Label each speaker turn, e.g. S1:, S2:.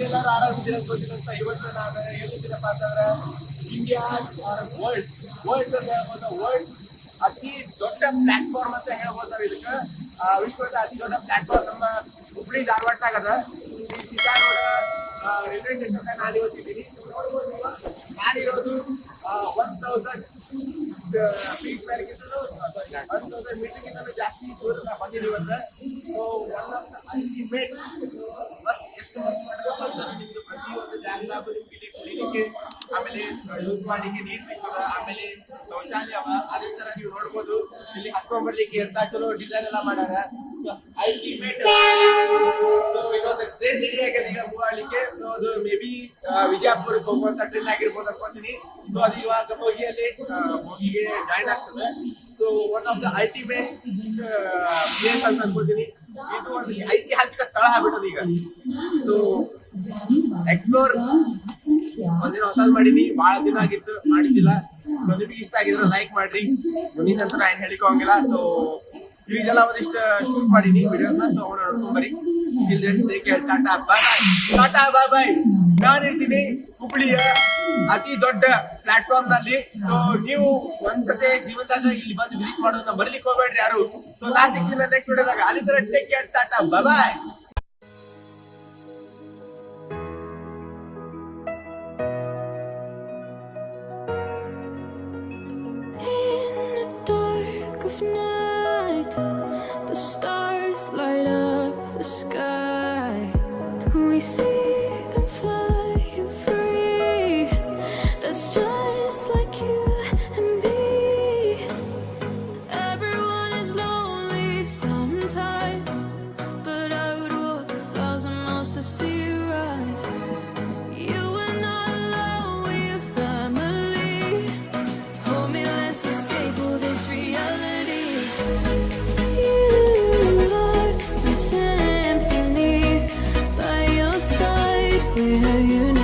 S1: ಅನ್ಕೋತೀನಿ ಅಂತ ಇವತ್ತು ನಾನು ಹೇಳ್ತಿದ್ದೀನಪ್ಪ ಅಂತಂದ್ರೆ ಇಂಡಿಯಾ ಆರ್ ವರ್ಲ್ಡ್ ವರ್ಲ್ಡ್ ಅಂತ ಹೇಳ್ಬೋದು ವರ್ಲ್ಡ್ ಅತಿ ದೊಡ್ಡ ಪ್ಲಾಟ್ಫಾರ್ಮ್ ಅಂತ ಹೇಳ್ಬೋದು ನಾವು ಇದಕ್ಕೆ. ವಿಶ್ವದ ಅತಿ ದೊಡ್ಡ ಪ್ಲಾಟ್ಫಾರ್ಮ್ ನಮ್ಮ ಹುಬ್ಳಿ ಧಾರವಾಡದಾಗ ಅದ ಈ ಸಿದ್ದಾರೋಡ ರೈಲ್ವೆ ಸ್ಟೇಷನ್ ನಾನು ಇವತ್ತಿದ್ದೀನಿ. ನೋಡ್ಬೋದು ನಾನಿರೋದು ಒನ್ ತೌಸಂಡ್ ಫೀಟ್ ಮೇರೆಗಿಂತಲೂ ಒನ್ ತೌಸಂಡ್ ಮೀಟರ್ಗಿಂತಲೂ ಜಾಸ್ತಿ ದೂರ ಬಂದಿದ್ದೀವಿ ಅಂತ ಯೂಸ್ ಮಾಡ್ಲಿಕ್ಕೆ ನೀರು ಸಿಗ್ತದ. ಆಮೇಲೆ ಶೌಚಾಲಯ ಅದೇ ತರ ನೀವು ನೋಡ್ಬೋದು. ಇಲ್ಲಿ ಹತ್ಕೊಂಡ್ ಬರ್ಲಿಕ್ಕೆ ಎಂತ ಚಲೋ ಡಿಸೈನ್ ಎಲ್ಲ ಮಾಡ್ಯಾರ. ಅಲ್ಟಿಮೇಟ್ ಸೊ ಇದೊಂದು ಟ್ರೆಂಡ್ ರೆಡಿ ಆಗಿದೆ ಸೊ ಅದು ಮೇ ಬಿ ವಿಜಯಪುರಕ್ಕೆ ಹೋಗುವಂತ ಟ್ರೆಂಡ್ ಆಗಿರ್ಬೋದು ಅನ್ಕೊಂತೀನಿ. ಸೊ ಅದು ಇವಾಗ ಹೋಗಿಯಲ್ಲಿ ಹೋಗಿಗೆ ಜಾಯ್ನ್ ಆಗ್ತದೆ. So one of the ultimate place ಅಂತ ಅನ್ಕೋತೀನಿ. ಇದು ಒಂದು ಐತಿಹಾಸಿಕ ಸ್ಥಳ ಆಗ್ಬಿಟ್ಟದ ಈಗ. ಸೊ ಎಕ್ಸ್ಪ್ಲೋರ್ ಒಂದಿನ ಹೊಸದ್ ಮಾಡೀನಿ ಬಹಳ ದಿನ ಆಗಿತ್ತು, ಮಾಡಿದ್ದಿಲ್ಲ. ಸೊ ನಿಮಗೆ ಇಷ್ಟ ಆಗಿದ್ರೆ ಲೈಕ್ ಮಾಡ್ರಿ. ಮುಂದಿನ ನಂತರ ಏನ್ ಹೇಳಿಕ್ ಹೋಗಿಲ್ಲ ಸೊ ಇದೆಲ್ಲ ಒಂದಿಷ್ಟು ಶೂಟ್ ಮಾಡೀನಿ ವಿಡಿಯೋನ ಸೊ ಅವನ್ನ ನೋಡ್ಕೊಂಬರಿ ಇಲ್ಲಿ ಟಾಟಾ ಬಾಯ್ ಟಾಟಾ ಬಾಯ್ ಬಾಯ್ ನಾನು ಇರ್ತೀನಿ ಹುಬ್ಳಿಯ ಅತಿ ದೊಡ್ಡ ಪ್ಲಾಟ್ಫಾರ್ಮ್ನಲ್ಲಿ. ಸೊ ನೀವು ಒಂದ್ಸತಿ ಜೀವನದಾಗ ಇಲ್ಲಿ ಬಂದು ವಿಸಿಟ್ ಮಾಡೋದನ್ನ ಬರ್ಲಿಕ್ಕೆ ಹೋಗ್ಬೇಡ್ರಿ ಯಾರು. ಸೊ ಲಾಸ್ಟ್ ನೆಕ್ಸ್ಟ್ ವಿಡಿಯೋದಾಗ ಅಲ್ಲಿ ತರ take care tata bye
S2: We see Yeah, you know.